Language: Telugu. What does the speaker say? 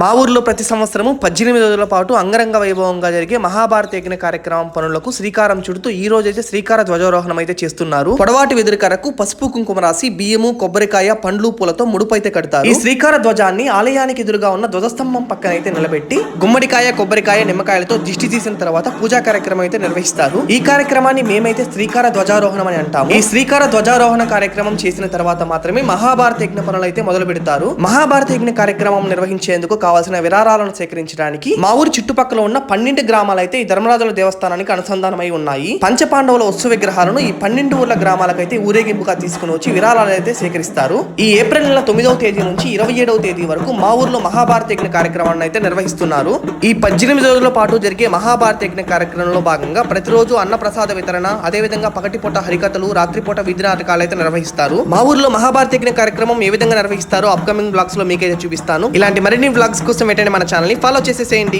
మా ఊర్లో ప్రతి సంవత్సరము పద్దెనిమిది రోజుల పాటు అంగరంగ వైభవంగా జరిగే మహాభారత యజ్ఞ కార్యక్రమం పనులకు శ్రీకారం చుడుతూ ఈ రోజు అయితే శ్రీకార ధ్వజారోహణం అయితే చేస్తున్నారు. పొడవాటి వెదురుకరకు పసుపు కుంకుమ రాసి బియ్యము కొబ్బరికాయ పండ్లు పూలతో ముడుపు అయితే కడతారు. ఈ శ్రీకార ధ్వజాన్ని ఆలయానికి ఎదురుగా ఉన్న ధ్వజస్తంభం పక్కన అయితే నిలబెట్టి గుమ్మడికాయ కొబ్బరికాయ నిమ్మకాయలతో దిష్టి తీసిన తర్వాత పూజా కార్యక్రమం అయితే నిర్వహిస్తారు. ఈ కార్యక్రమాన్ని మేమైతే శ్రీకార ధ్వజారోహణం అని అంటాము. ఈ శ్రీకార ధ్వజారోహణ కార్యక్రమం చేసిన తర్వాత మాత్రమే మహాభారత యజ్ఞ పనులు అయితే మొదలు పెడతారు మహాభారత యజ్ఞ కార్యక్రమం నిర్వహించేందుకు కావాల్సిన విరాళాలను సేకరించడానికి మా ఊరి చుట్టుపక్కల ఉన్న పన్నెండు గ్రామాలు అయితే ఈ ధర్మరాజుల దేవస్థానానికి అనుసంధానమై ఉన్నాయి. పంచపాండవుల ఉత్సవ విగ్రహాలను ఈ పన్నెండు ఊర్ల గ్రామాలకైతే ఊరేగింపుగా తీసుకుని వచ్చి విరాళాలు అయితే సేకరిస్తారు. ఈ ఏప్రిల్ నెల తొమ్మిదవ తేదీ నుంచి ఇరవై ఏడవ తేదీ వరకు మా ఊర్లో మహాభారత యజ్ఞ కార్యక్రమాన్ని అయితే నిర్వహిస్తున్నారు. ఈ పద్దెనిమిది రోజుల పాటు జరిగే మహాభారత యజ్ఞ కార్యక్రమంలో భాగంగా ప్రతిరోజు అన్నప్రసాద వితరణ అదేవిధంగా పగటిపూట హరికథలు రాత్రిపూట విధి నాటకాలు అయితే నిర్వహిస్తారు. మా ఊర్లో మహాభారత యజ్ఞ కార్యక్రమం ఏ విధంగా నిర్వహిస్తారో అప్కమింగ్ బ్లాగ్స్లో మీకైతే చూపిస్తాను. ఇలాంటి మరిన్ని బ్లాగ్స్ కోసం వెంటనే మన ఛానల్ని ఫాలో చేసేసేయండి.